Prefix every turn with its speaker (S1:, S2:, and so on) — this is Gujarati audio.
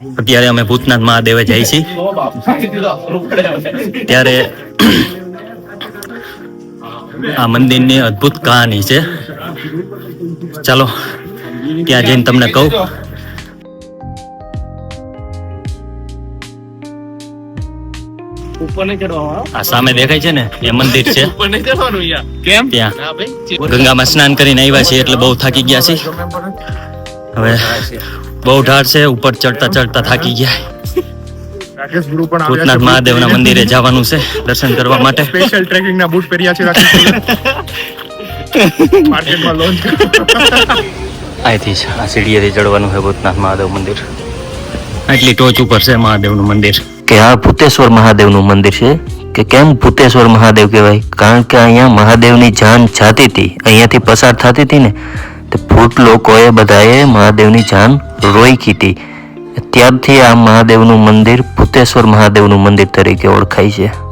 S1: અત્યારે અમે ભૂતનાથ મહાદેવે જઈ છીએ. ત્યારે આ મંદિરની અદ્ભુત કહાની છે. ચાલો ત્યાં જઈને તમને કહું. આ સામે દેખાય છે ને એ મંદિર છે.
S2: કેમ?
S1: ત્યાં. ગંગામાં સ્નાન કરીને આવ્યા છીએ એટલે બહુ થાકી ગયા છીએ. હવે બહુ ઢાળ છે ઉપર ચડતા ચડતા થાકી ગયા.
S3: રાકેશ ગુરુ પણ
S1: ભૂતનાથ મહાદેવના મંદિરે જવાનું છે દર્શન કરવા માટે.
S3: સ્પેશિયલ ટ્રેકિંગ ના બૂટ પહેર્યા છે. માર્કેટમાં લોન્ચ
S1: અહીંથી જ આ સીડીએથી ચડવાનું છે ભૂતનાથ મહાદેવ મંદિર. આટલી ટોચ ઉપર છે મહાદેવનું મંદિર.
S4: કે આ ભૂતેશ્વર મહાદેવનું મંદિર છે? કે કેમ ભૂતેશ્વર મહાદેવ કહેવાય? કારણ કે અહીંયા મહાદેવની જાન જાતી હતી અહીંયાથી પસાર થતી હતી ને તે લોકોએ બધાએ મહાદેવની જાન રોઈ કીધી. ત્યારથી આ મહાદેવનું મંદિર ભૂતેશ્વર મહાદેવનું મંદિર તરીકે ઓળખાય છે.